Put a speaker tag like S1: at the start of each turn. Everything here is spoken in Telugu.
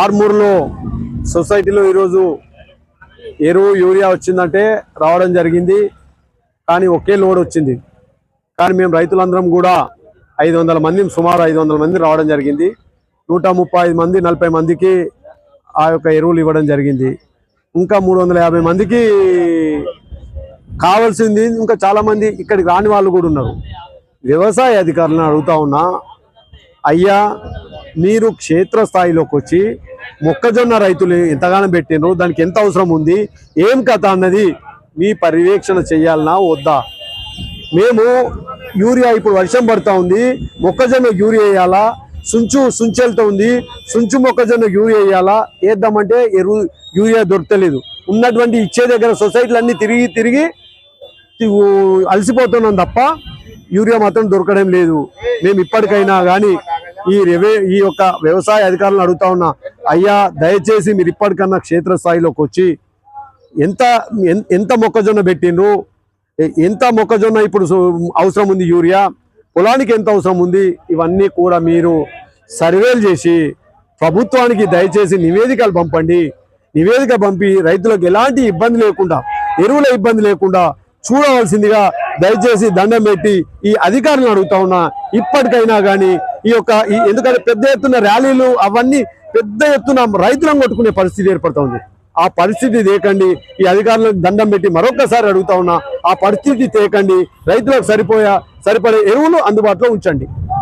S1: ఆర్మూర్లో సొసైటీలో ఈరోజు ఎరువు యూరియా వచ్చిందంటే రావడం జరిగింది. కానీ ఒకే లోడ్ వచ్చింది. కానీ మేము రైతులందరం కూడా ఐదు వందల మంది సుమారు ఐదు వందల మంది రావడం జరిగింది. నూట ముప్పై ఐదు మంది నలభై మందికి ఆ యొక్క ఎరువులు ఇవ్వడం జరిగింది. ఇంకా మూడు వందల యాభై మందికి కావాల్సింది ఇంకా చాలామంది ఇక్కడికి రాని వాళ్ళు కూడా ఉన్నారు. వ్యవసాయ అధికారులను అడుగుతా ఉన్నా అయ్యా మీరు క్షేత్రస్థాయిలోకి వచ్చి మొక్కజొన్న రైతులు ఎంతగానో పెట్టినరు దానికి ఎంత అవసరం ఉంది ఏం కథ అన్నది మీ పర్యవేక్షణ చేయాలనా వద్దా? మేము యూరియా ఇప్పుడు వర్షం పడుతూ ఉంది మొక్కజొన్న యూరియా వేయాలా? సుంచు సుంచెలతో ఉంది సుంచు మొక్కజొన్న యూరియా వేయాలా? వేద్దామంటే ఎరువు యూరియా దొరకలేదు. ఉన్నటువంటి ఇచ్చే దగ్గర సొసైటీలన్నీ తిరిగి తిరిగి అలసిపోతున్నాం తప్ప యూరియా మాత్రం దొరకడం లేదు. మేము ఇప్పటికైనా కానీ ఈ రెవే ఈ యొక్క వ్యవసాయ అధికారులను అడుగుతా ఉన్నా అయ్యా దయచేసి మీరు ఇప్పటికన్నా క్షేత్రస్థాయిలోకి వచ్చి ఎంత ఎంత మొక్కజొన్న పెట్టిండ్రు? ఎంత మొక్కజొన్న ఇప్పుడు అవసరం ఉంది యూరియా? పొలానికి ఎంత అవసరం ఉంది? ఇవన్నీ కూడా మీరు సర్వేలు చేసి ప్రభుత్వానికి దయచేసి నివేదికలు పంపండి. నివేదిక పంపి రైతులకు ఎలాంటి ఇబ్బంది లేకుండా ఎరువుల ఇబ్బంది లేకుండా చూడవలసిందిగా దయచేసి దండం పెట్టి ఈ అధికారులను అడుగుతా ఉన్నా ఇప్పటికైనా కానీ ఈ యొక్క ఈ ఎందుకంటే పెద్ద ఎత్తున ర్యాలీలు అవన్నీ పెద్ద ఎత్తున రైతులను కొట్టుకునే పరిస్థితి ఏర్పడుతుంది ఆ పరిస్థితి తేకండి ఈ అధికారులకు దండం పెట్టి మరొకసారి అడుగుతా ఉన్నా ఆ పరిస్థితి తేకండి రైతులకు సరిపోయా సరిపడే ఎరువులు అందుబాటులో ఉంచండి.